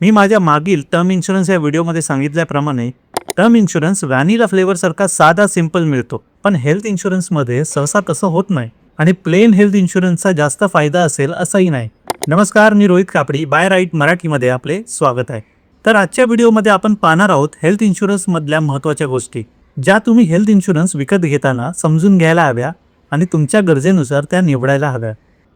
मी माझ्या मागील term insurance या व्हिडिओमध्ये सांगितल्याप्रमाणे टर्म इन्शुरन्स व्हॅनिला फ्लेवरसारखा साधा सिंपल मिळतो. पण हेल्थ इन्शुरन्समध्ये सहसा तसं होत नाही आणि प्लेन हेल्थ इन्शुरन्सचा जास्त फायदा असेल असंही नाही. नमस्कार मी रोहित कापडी बाय राईट मराठीमध्ये आपले स्वागत आहे. तर आजच्या व्हिडिओमध्ये आपण पाहणार आहोत हेल्थ इन्शुरन्समधल्या महत्त्वाच्या गोष्टी ज्या तुम्ही हेल्थ इन्शुरन्स विकत घेताना समजून घ्यायला हव्या आणि तुमच्या गरजेनुसार त्या निवडायला हव्या.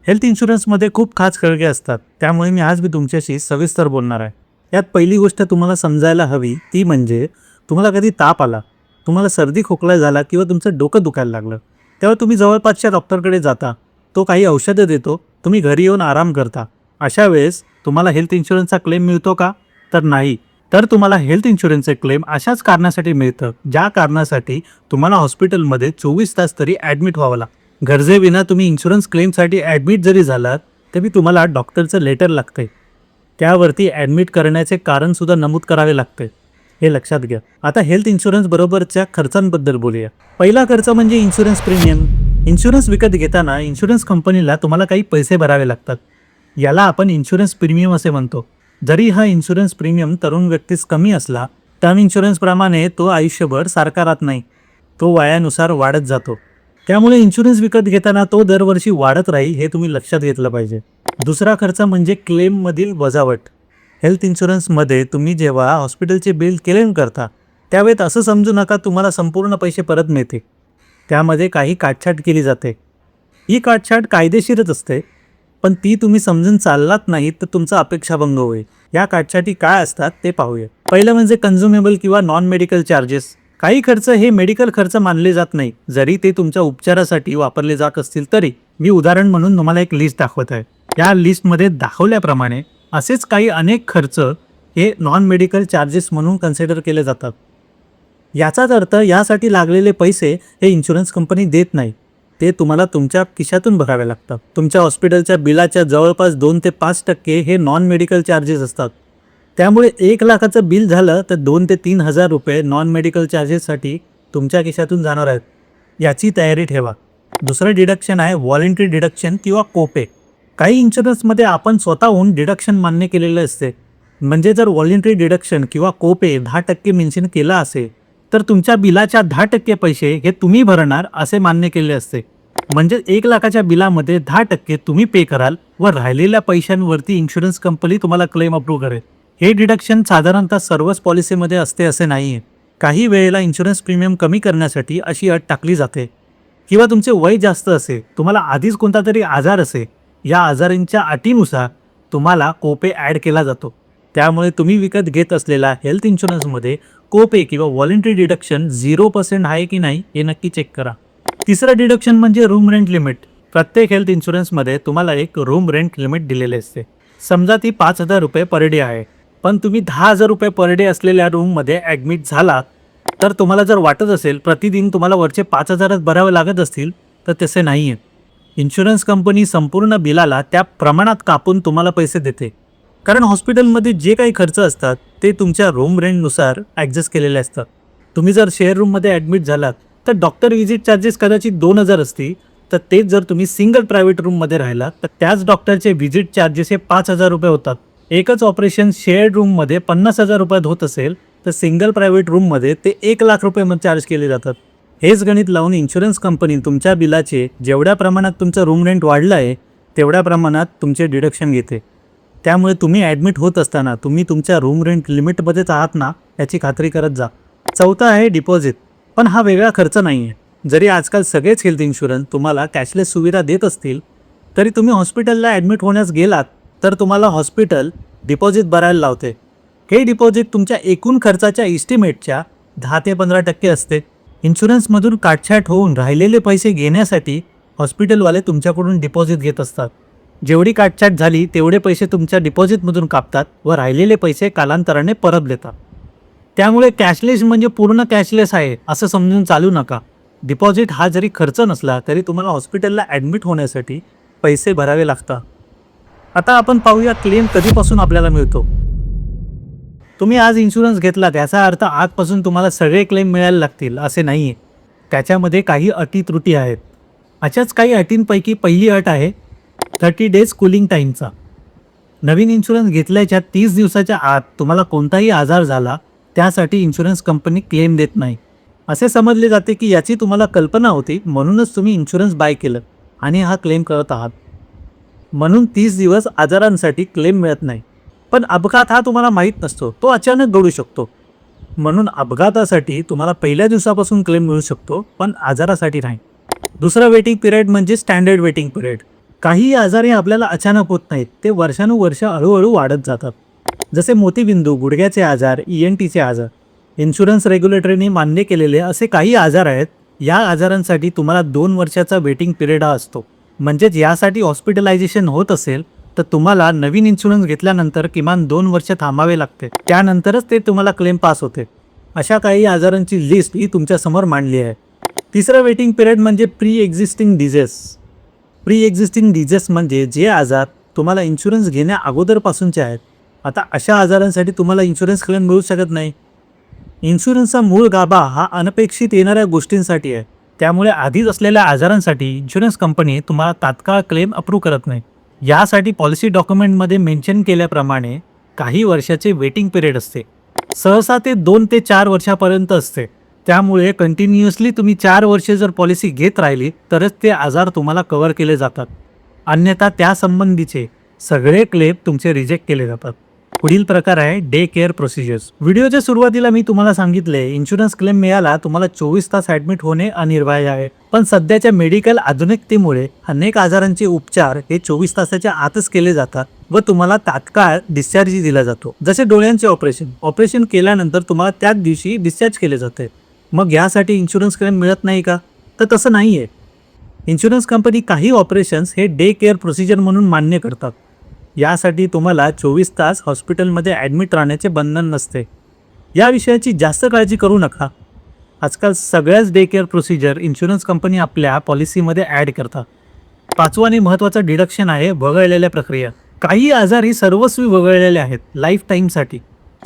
हेल्थ इन्शुरन्समध्ये खूप खास खळगे असतात. त्यामुळे मी आज मी तुमच्याशी सविस्तर बोलणार आहे. यात पहिली गोष्ट तुम्हाला समजायला हवी ती म्हणजे तुम्हाला कधी ताप आला तुम्हाला सर्दी खोकला झाला किंवा तुमचं डोकं दुखायला लागलं तेव्हा तुम्ही जवळपासच्या डॉक्टरकडे जाता तो काही औषधं देतो तुम्ही घरी येऊन आराम करता. अशा वेळेस तुम्हाला हेल्थ इन्शुरन्सचा क्लेम मिळतो का? तर नाही. तर तुम्हाला हेल्थ इन्शुरन्सचे क्लेम अशाच कारणासाठी मिळतं ज्या कारणासाठी तुम्हाला हॉस्पिटलमध्ये चोवीस तास तरी ॲडमिट व्हावं लागतं. गरजेविना तुम्ही इन्शुरन्स क्लेमसाठी ॲडमिट जरी झालात तरी तुम्हाला डॉक्टरचं लेटर लागते त्यावरती ॲडमिट करण्याचे कारणसुद्धा नमूद करावे लागते हे लक्षात घ्या. आता हेल्थ इन्शुरन्स बरोबरच्या खर्चांबद्दल बोलूया. पहिला खर्च म्हणजे इन्शुरन्स प्रीमियम इन्शुरन्स विकत घेताना इन्शुरन्स कंपनीला तुम्हाला काही पैसे भरावे लागतात. याला आपण इन्शुरन्स प्रीमियम असे म्हणतो. जरी हा इन्शुरन्स प्रीमियम तरुण व्यक्तीस कमी असला टर्म इन्शुरन्सप्रमाणे तो आयुष्यभर सारखा राहत नाही. तो वयानुसार वाढत जातो. त्यामुळे इन्शुरन्स विकत घेताना तो दरवर्षी वाढत राहील हे तुम्ही लक्षात घेतलं पाहिजे. दुसरा खर्च म्हणजे क्लेममधील वजावट. हेल्थ इन्शुरन्समध्ये तुम्ही जेव्हा हॉस्पिटलचे बिल क्लेम करता त्यावेळेत असं समजू नका तुम्हाला संपूर्ण पैसे परत मिळते त्यामध्ये काही काटछाट केली जाते. ही काटछाट कायदेशीरच असते पण ती तुम्ही समजून चाललात नाही तर तुमचा अपेक्षाभंग होईल. या काटछाटी काय असतात ते पाहूया. पहिलं म्हणजे कन्झ्युमेबल किंवा नॉन मेडिकल चार्जेस काही खर्च हे मेडिकल खर्च मानले जात नाही. जरी ते तुमच्या उपचारासाठी वापरले जात असतील तरी मी उदाहरण म्हणून तुम्हाला एक लिस्ट दाखवत आहे. या लिस्टमध्ये दाखवल्याप्रमाणे असेच काही अनेक खर्च हे नॉन मेडिकल चार्जेस म्हणून कन्सिडर केले जातात. याचाच अर्थ यासाठी लागलेले पैसे हे इन्शुरन्स कंपनी देत नाही. ते तुम्हाला तुमच्या खिशातून भरावे लागतात. तुमच्या हॉस्पिटलच्या बिलाच्या जवळपास दोन ते पाच टक्के हे नॉन मेडिकल चार्जेस असतात. त्यामुळे एक लाखाचं बिल झालं तर दोन ते तीन हजार रुपये नॉन मेडिकल चार्जेससाठी तुमच्या खिशातून जाणार आहेत. याची तयारी ठेवा. दुसरं डिडक्शन आहे व्हॉलेंटरी डिडक्शन किंवा कोपे काही इन्शुरन्समध्ये आपण स्वतःहून डिडक्शन मान्य केलेलं असते. म्हणजे जर व्हॉलेंटरी डिडक्शन किंवा कोपे दहा टक्के मेन्शन केला असेल तर तुमच्या बिलाच्या दहा टक्के पैसे हे तुम्ही भरणार असे मान्य केले असते. म्हणजे एक लाखाच्या बिलामध्ये दहा टक्के तुम्ही पे कराल व राहिलेल्या पैशांवरती इन्शुरन्स कंपनी तुम्हाला क्लेम अप्रूव्ह करेल. हे डिडक्शन साधारणतः सर्वच पॉलिसीमध्ये असते असे नाही आहे काही वेळेला इन्शुरन्स प्रीमियम कमी करण्यासाठी अशी अट टाकली जाते. किंवा तुमचे वय जास्त असे तुम्हाला आधीच कोणता तरी आजार असे या आजारांच्या अटीनुसार तुम्हाला कोपे ॲड केला जातो. त्यामुळे तुम्ही विकत घेत असलेल्या हेल्थ इन्शुरन्समध्ये कोपे किंवा व्हॉलेंटरी डिडक्शन झिरो पर्सेंट आहे की नाही हे नक्की चेक करा. तिसरं डिडक्शन म्हणजे रूम रेंट लिमिट प्रत्येक हेल्थ इन्शुरन्समध्ये तुम्हाला एक रूम रेंट लिमिट दिलेले असते. समजा ती पाच हजार रुपये पर डे आहे. पण तुम्ही दहा हजार रुपये पर डे असलेल्या रूममध्ये ॲडमिट झाला तर तुम्हाला जर वाटत असेल प्रतिदिन तुम्हाला वरचे पाच हजारच भरावे लागत असतील तर तसे नाही आहे इन्शुरन्स कंपनी संपूर्ण बिलाला त्या प्रमाणात कापून तुम्हाला पैसे देते. कारण हॉस्पिटलमध्ये जे काही खर्च असतात ते तुमच्या रूम रेंटनुसार ॲडजस्ट केलेले असतात. तुम्ही जर शेअर रूममध्ये ॲडमिट झालात तर डॉक्टर व्हिजिट चार्जेस कदाचित दोन हजार असतील तर तेच जर तुम्ही सिंगल प्रायव्हेट रूममध्ये राहिलात तर त्याच डॉक्टरचे व्हिजिट चार्जेस हे पाच हजार रुपये होतात. एकच ऑपरेशन शेअर्ड रूममध्ये पन्नास हजार रुपयात होत असेल तर सिंगल प्रायव्हेट रूममध्ये ते एक लाख रुपये चार्ज केले जातात. हेच गणित लावून इन्शुरन्स कंपनी तुमच्या बिलाचे जेवढ्या प्रमाणात तुमचं रूम रेंट वाढलं आहे तेवढ्या प्रमाणात तुमचे डिडक्शन घेते. त्यामुळे तुम्ही ॲडमिट होत असताना तुम्ही तुमच्या रूम रेंट लिमिटमध्येच आहात ना याची खात्री करत जा. चौथा आहे डिपॉझिट पण हा वेगळा खर्च नाही आहे जरी आजकाल सगळेच हेल्थ इन्शुरन्स तुम्हाला कॅशलेस सुविधा देत असतील तरी तुम्ही हॉस्पिटलला ॲडमिट होण्यास गेलात तर तुम्हाला हॉस्पिटल डिपॉझिट भरायला लावते. हे डिपॉझिट तुमच्या एकूण खर्चाच्या इस्टिमेटच्या दहा ते पंधरा टक्के असते. इन्शुरन्समधून काटछाट होऊन राहिलेले पैसे घेण्यासाठी हॉस्पिटलवाले तुमच्याकडून डिपॉझिट घेत असतात. जेवढी काटछाट झाली तेवढे पैसे तुमच्या डिपॉझिटमधून कापतात व राहिलेले पैसे कालांतराने परत देतात. त्यामुळे कॅशलेस म्हणजे पूर्ण कॅशलेस आहे असं समजून चालू नका. डिपॉझिट हा जरी खर्च नसला तरी तुम्हाला हॉस्पिटलला ॲडमिट होण्यासाठी पैसे भरावे लागतात. आता आपण पाहूया क्लेम कधीपासून आपल्याला मिळतो. तुम्ही आज इन्शुरन्स घेतला त्याचा अर्थ आजपासून तुम्हाला सगळे क्लेम मिळायला लागतील असे नाही आहे त्याच्यामध्ये काही अटी त्रुटी आहेत. अशाच काही अटींपैकी पहिली अट आहे थर्टी डेज कूलिंग टाईमचा नवीन इन्शुरन्स घेतल्याच्या तीस दिवसाच्या आत तुम्हाला कोणताही आजार झाला त्यासाठी इन्शुरन्स कंपनी क्लेम देत नाही. असे समजले जाते की याची तुम्हाला कल्पना होती म्हणूनच तुम्ही इन्शुरन्स बाय केलं आणि हा क्लेम करत आहात. म्हणून तीस दिवस आजारांसाठी क्लेम मिळत नाही. पण अपघात हा तुम्हाला माहीत नसतो. तो अचानक घडू शकतो. म्हणून अपघातासाठी तुम्हाला पहिल्या दिवसापासून क्लेम मिळू शकतो पण आजारासाठी नाही. दुसरा वेटिंग पिरियड म्हणजे स्टँडर्ड वेटिंग पिरियड काही आजार हे आपल्याला अचानक होत नाहीत. ते वर्षानुवर्ष हळूहळू वाढत जातात. जसे मोतीबिंदू गुडघ्याचे आजार ई एन टीचे आजार इन्शुरन्स रेग्युलेटरीने मान्य केलेले असे काही आजार आहेत या आजारांसाठी तुम्हाला दोन वर्षाचा वेटिंग पिरियड हा असतो. म्हणजेच यासाठी हॉस्पिटलायझेशन होत असेल तर तुम्हाला नवीन इन्शुरन्स घेतल्यानंतर किमान दोन वर्ष थांबावे लागते. त्यानंतरच ते तुम्हाला क्लेम पास होते. अशा काही आजारांची लिस्ट ही तुमच्यासमोर मांडली आहे. तिसरं वेटिंग पिरियड म्हणजे pre existing diseases pre existing diseases म्हणजे जे आजार तुम्हाला इन्शुरन्स घेण्या अगोदरपासूनचे आहेत. आता अशा आजारांसाठी तुम्हाला इन्शुरन्स क्लेम मिळू शकत नाही. इन्शुरन्सचा मूळ गाभा हा अनपेक्षित येणाऱ्या गोष्टींसाठी आहे. त्यामुळे आधीच असलेल्या आजारांसाठी इन्शुरन्स कंपनी तुम्हाला तात्काळ क्लेम अप्रूव्ह करत नाही. यासाठी पॉलिसी डॉक्युमेंटमध्ये मेन्शन केल्याप्रमाणे काही वर्षाचे वेटिंग पिरियड असते. सहसा ते दोन ते चार वर्षापर्यंत असते. त्यामुळे कंटिन्युअसली तुम्ही चार वर्षे जर पॉलिसी घेत राहिली तरच ते आजार तुम्हाला कव्हर केले जातात. अन्यथा त्यासंबंधीचे सगळे क्लेम तुमचे रिजेक्ट केले जातात. पुढील प्रकार आहे डे केअर प्रोसिजर्स. व्हिडिओच्या सुरुवातीला मी तुम्हाला सांगितले इन्शुरन्स क्लेम मिळाला तुम्हाला चोवीस तास ऍडमिट होणे अनिवार्य आहे. पण सध्याच्या मेडिकल आधुनिकतेमुळे अनेक आजारांचे उपचार हे चोवीस तासाच्या आतच केले जातात व तुम्हाला तात्काळ डिस्चार्ज दिला जातो. जसे डोळ्यांचे ऑपरेशन ऑपरेशन केल्यानंतर तुम्हाला त्याच दिवशी डिस्चार्ज केले जाते. मग यासाठी इन्शुरन्स क्लेम मिळत नाही का? तर तसं नाही आहे इन्शुरन्स कंपनी काही ऑपरेशन्स हे डे केअर प्रोसिजर म्हणून मान्य करतात. यासाठी तुम्हाला चोवीस तास हॉस्पिटलमध्ये ॲडमिट राहण्याचे बंधन नसते. या विषयाची जास्त काळजी करू नका. आजकाल सगळ्याच day care procedure insurance company आपल्या पॉलिसीमध्ये ॲड करतात. पाचवा आणि महत्त्वाचं डिडक्शन आहे वगळलेल्या प्रक्रिया. काही आजार ही सर्वस्वी वगळलेले आहेत लाईफ टाईमसाठी.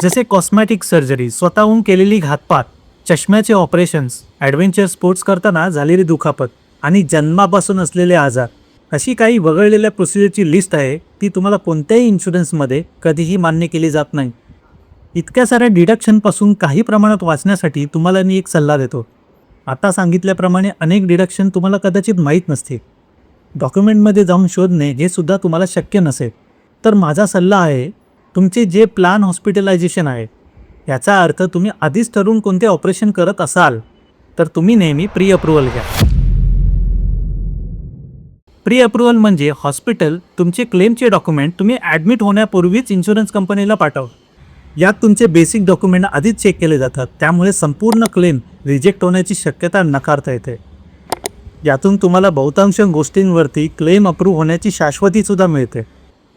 जसे कॉस्मॅटिक सर्जरी स्वतःहून केलेली घातपात चष्म्याचे ऑपरेशन्स ॲडव्हेंचर स्पोर्ट्स करताना झालेली दुखापत आणि जन्मापासून असलेले आजार. अशी काही वगळलेल्या प्रोसिजरची लिस्ट आहे ती तुम्हाला कोणत्याही इन्शुरन्समध्ये कधीही मान्य केली जात नाही. इतक्या साऱ्या डिडक्शनपासून काही प्रमाणात वाचण्यासाठी तुम्हाला मी एक सल्ला देतो. आता सांगितल्याप्रमाणे अनेक डिडक्शन तुम्हाला कदाचित माहीत नसतील. डॉक्युमेंटमध्ये जाऊन शोधणे हे सुद्धा तुम्हाला शक्य नसेल. तर माझा सल्ला आहे तुमचे जे प्लान हॉस्पिटलायझेशन आहे याचा अर्थ तुम्ही आधीच ठरवून कोणते ऑपरेशन करत असाल तर तुम्ही नेहमी प्री अप्रुव्हल घ्या. प्री अप्रुव्हल म्हणजे हॉस्पिटल तुमचे क्लेमचे डॉक्युमेंट तुम्ही ॲडमिट होण्यापूर्वीच इन्शुरन्स कंपनीला पाठव. यात तुमचे बेसिक डॉक्युमेंट आधीच चेक केले जातात त्यामुळे संपूर्ण क्लेम रिजेक्ट होण्याची शक्यता नकारता येते. यातून तुम्हाला बहुतांश गोष्टींवरती क्लेम अप्रूव्ह होण्याची शाश्वतीसुद्धा मिळते.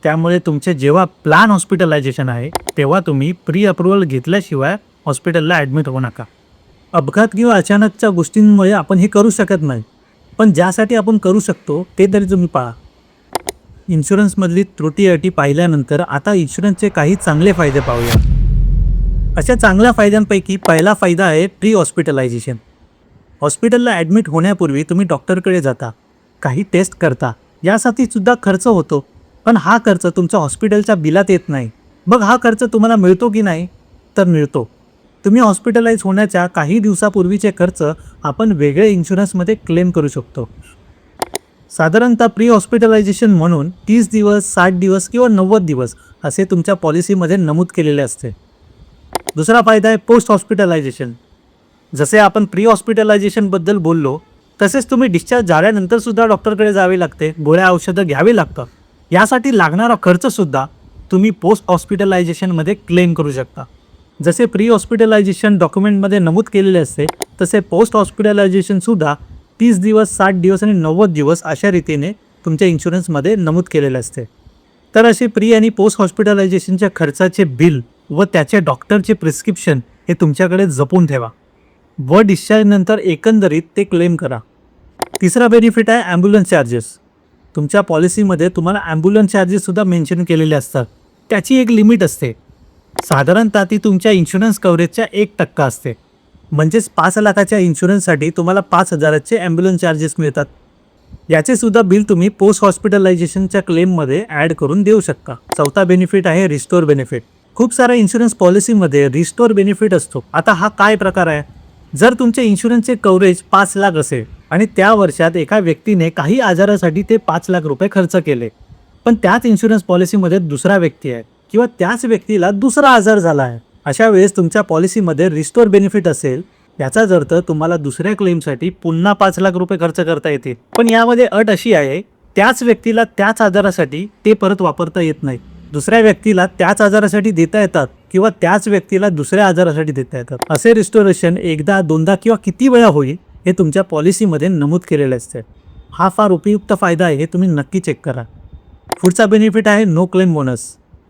त्यामुळे तुमचे जेव्हा प्लॅन हॉस्पिटलायझेशन आहे तेव्हा तुम्ही प्री अप्रुव्हल घेतल्याशिवाय हॉस्पिटलला ॲडमिट होऊ नका. अपघात किंवा अचानकच्या गोष्टींमुळे आपण हे करू शकत नाही. पण ज्यासाठी आपण करू शकतो ते तरी तुम्ही पाळा इन्शुरन्समधली त्रुटी अटी पाहिल्यानंतर आता इन्शुरन्सचे काही चांगले फायदे पाहूया. अशा चांगल्या फायद्यांपैकी पहिला फायदा आहे प्री हॉस्पिटलायझेशन. हॉस्पिटलला ॲडमिट होण्यापूर्वी तुम्ही डॉक्टरकडे जाता काही टेस्ट करता यासाठी सुद्धा खर्च होतो. पण हा खर्च तुमच्या हॉस्पिटलच्या बिलात येत नाही. मग हा खर्च तुम्हाला मिळतो की नाही? तर मिळतो. तुम्ही हॉस्पिटलाइज होण्याच्या काही दिवसापूर्वीचे खर्च आपण वेगळे इन्शुरन्समध्ये क्लेम करू शकतो. साधारणतः प्री हॉस्पिटलायझेशन म्हणून तीस दिवस साठ दिवस किंवा नव्वद दिवस असे तुमच्या पॉलिसीमध्ये नमूद केलेले असते. दुसरा फायदा आहे पोस्ट हॉस्पिटलायझेशन जसे आपण प्री हॉस्पिटलायझेशनबद्दल बोललो तसेच तुम्ही डिस्चार्ज झाल्यानंतरसुद्धा डॉक्टरकडे जावे लागते गोळ्या औषधं घ्यावी लागतात. यासाठी लागणारा खर्चसुद्धा तुम्ही पोस्ट हॉस्पिटलायझेशनमध्ये क्लेम करू शकता. जसे प्री हॉस्पिटलायझेशन डॉक्युमेंटमध्ये नमूद केलेले असते तसे पोस्ट हॉस्पिटलायझेशनसुद्धा तीस दिवस साठ दिवस आणि नव्वद दिवस अशा रीतीने तुमच्या इन्शुरन्समध्ये नमूद केलेले असते. तर असे प्री आणि पोस्ट हॉस्पिटलायझेशनच्या खर्चाचे बिल व त्याचे डॉक्टरचे प्रिस्क्रिप्शन हे तुमच्याकडे जपून ठेवा. व डिस्चार्जनंतर एकंदरीत ते क्लेम करा. तिसरा बेनिफिट आहे ॲम्ब्युलन्स चार्जेस तुमच्या पॉलिसीमध्ये तुम्हाला ॲम्ब्युलन्स चार्जेससुद्धा मेन्शन केलेले असतात. त्याची एक लिमिट असते. साधारणतः ती तुमच्या इन्शुरन्स कव्हरेजच्या एक टक्का असते. म्हणजेच पाच लाखाच्या इन्शुरन्ससाठी तुम्हाला पाच हजाराचे ॲम्ब्युलन्स चार्जेस मिळतात. याचेसुद्धा बिल तुम्ही पोस्ट हॉस्पिटलायझेशनच्या क्लेममध्ये ॲड करून देऊ शकता. चौथा बेनिफिट आहे रिस्टोर बेनिफिट खूप साऱ्या इन्शुरन्स पॉलिसीमध्ये रिस्टोर बेनिफिट असतो. आता हा काय प्रकार आहे? जर तुमचे इन्शुरन्सचे कव्हरेज पाच लाख असेल आणि त्या वर्षात एका व्यक्तीने काही आजारासाठी ते पाच लाख रुपये खर्च केले पण त्याच इन्शुरन्स पॉलिसीमध्ये दुसरा व्यक्ती आहे किंवा त्याच व्यक्तीला दुसरा आजार झाला आहे. अशा वेळेस तुमच्या पॉलिसीमध्ये रिस्टोर बेनिफिट असेल याचाच अर्थ तुम्हाला दुसऱ्या क्लेमसाठी पुन्हा पाच लाख रुपये खर्च करता येतील. पण यामध्ये अट अशी आहे त्याच व्यक्तीला त्याच आजारासाठी ते परत वापरता येत नाही दुसऱ्या व्यक्तीला त्याच आजारासाठी देता येतात किंवा त्याच व्यक्तीला दुसऱ्या आजारासाठी देता येतात. असे रिस्टोरेशन एकदा दोनदा किंवा किती वेळा होईल हे तुमच्या पॉलिसीमध्ये नमूद केलेले असते. हा फार उपयुक्त फायदा आहे हे तुम्ही नक्की चेक करा. पुढचा बेनिफिट आहे नो क्लेम बोनस.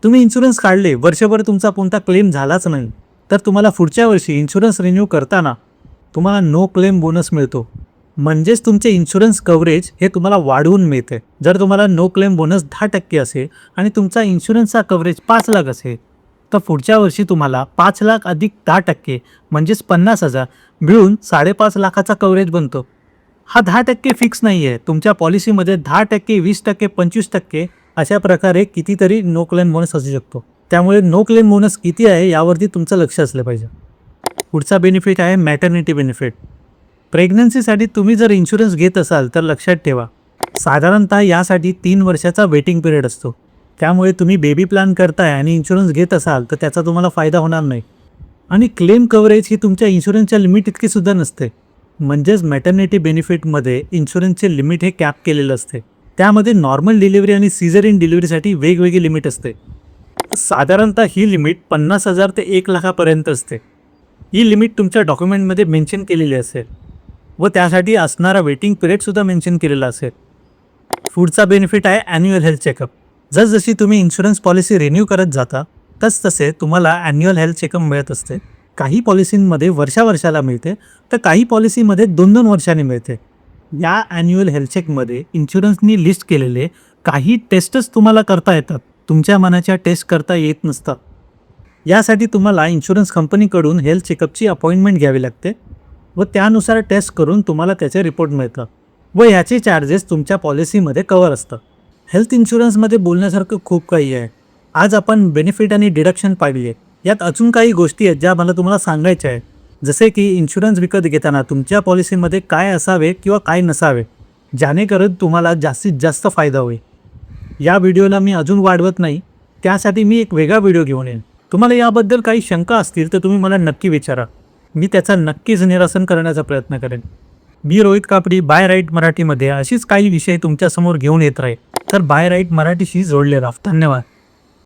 तुम्ही इन्शुरन्स काढले वर्षभर तुमचा कोणता क्लेम झालाच नाही. तर तुम्हाला पुढच्या वर्षी इन्शुरन्स रिन्यू करताना तुम्हाला नो क्लेम बोनस मिळतो. म्हणजेच तुमचे इन्शुरन्स कव्हरेज हे तुम्हाला वाढवून मिळते. जर तुम्हाला नो क्लेम बोनस दहा टक्के असेल आणि तुमचा इन्शुरन्सचा कव्हरेज पाच लाख असेल तर पुढच्या वर्षी तुम्हाला पाच लाख अधिक दहा टक्के म्हणजेच पन्नास हजार मिळून साडेपाच लाखाचा कव्हरेज बनतो. हा दहा टक्के फिक्स नाही आहे तुमच्या पॉलिसीमध्ये दहा टक्के वीस टक्के पंचवीस टक्के अशा प्रकारे कितीतरी नो क्लेम बोनस असू शकतो. त्यामुळे नो क्लेम बोनस किती आहे यावरती तुमचं लक्ष असलं पाहिजे. पुढचा बेनिफिट आहे मॅटर्निटी बेनिफिट प्रेग्नन्सीसाठी तुम्ही जर इन्शुरन्स घेत असाल तर लक्षात ठेवा. साधारणतः यासाठी तीन वर्षाचा वेटिंग पिरियड असतो. त्यामुळे तुम्ही बेबी प्लॅन करताय आणि इन्शुरन्स घेत असाल तर त्याचा तुम्हाला फायदा होणार नाही. आणि क्लेम कव्हरेज ही तुमच्या इन्शुरन्सच्या लिमिट इतकी सुद्धा नसते. म्हणजेच मॅटर्निटी बेनिफिटमध्ये इन्शुरन्सचे लिमिट हे कॅप केलेलं असते. त्यामध्ये नॉर्मल डिलिव्हरी आणि सीझर इन डिलिव्हरीसाठी वेगवेगळी लिमिट असते. साधारणतः ही लिमिट पन्नास हजार ते एक लाखापर्यंत असते. ही लिमिट तुमच्या डॉक्युमेंटमध्ये मेन्शन केलेली असेल व त्यासाठी असणारा वेटिंग पिरियडसुद्धा मेन्शन केलेला असेल. पुढचा बेनिफिट आहे ॲन्युअल हेल्थ चेकअप जसजशी तुम्ही इन्शुरन्स पॉलिसी रिन्यू करत जाता तस तसे तुम्हाला ॲन्युअल हेल्थ चेकअप मिळत असते. काही पॉलिसींमध्ये वर्षावर्षाला मिळते तर काही पॉलिसीमध्ये दोन दोन वर्षांनी मिळते. या ॲन्युअल हेल्थचेकमध्ये इन्शुरन्सनी लिस्ट केलेले काही टेस्टच तुम्हाला करता येतात. तुमच्या मनाच्या टेस्ट करता येत नसतात. यासाठी तुम्हाला इन्शुरन्स कंपनीकडून हेल्थ चेकअपची अपॉइंटमेंट घ्यावी लागते व त्यानुसार टेस्ट करून तुम्हाला त्याचे रिपोर्ट मिळतात व ह्याचे चार्जेस तुमच्या पॉलिसीमध्ये कवर असतात. हेल्थ इन्शुरन्समध्ये बोलण्यासारखं खूप काही आहे. आज आपण बेनिफिट आणि डिडक्शन पाहिली आहे यात अजून काही गोष्टी आहेत ज्या मला तुम्हाला सांगायच्या आहेत. जसे की इन्शुरन्स विकत घेताना तुमच्या पॉलिसीमध्ये काय असावे किंवा काय नसावे ज्यानेकरून तुम्हाला जास्तीत जास्त फायदा होईल. या व्हिडिओला मी अजून वाढवत नाही त्यासाठी मी एक वेगळा व्हिडिओ घेऊन येईन. तुम्हाला याबद्दल काही शंका असतील तर तुम्ही मला नक्की विचारा. मी त्याचा नक्कीच निरासन करण्याचा प्रयत्न करेन. मी रोहित कापडी बाय राईट मराठीमध्ये अशीच काही विषय तुमच्यासमोर घेऊन येत राहील. तर बाय राईट मराठीशी जोडले राहा धन्यवाद.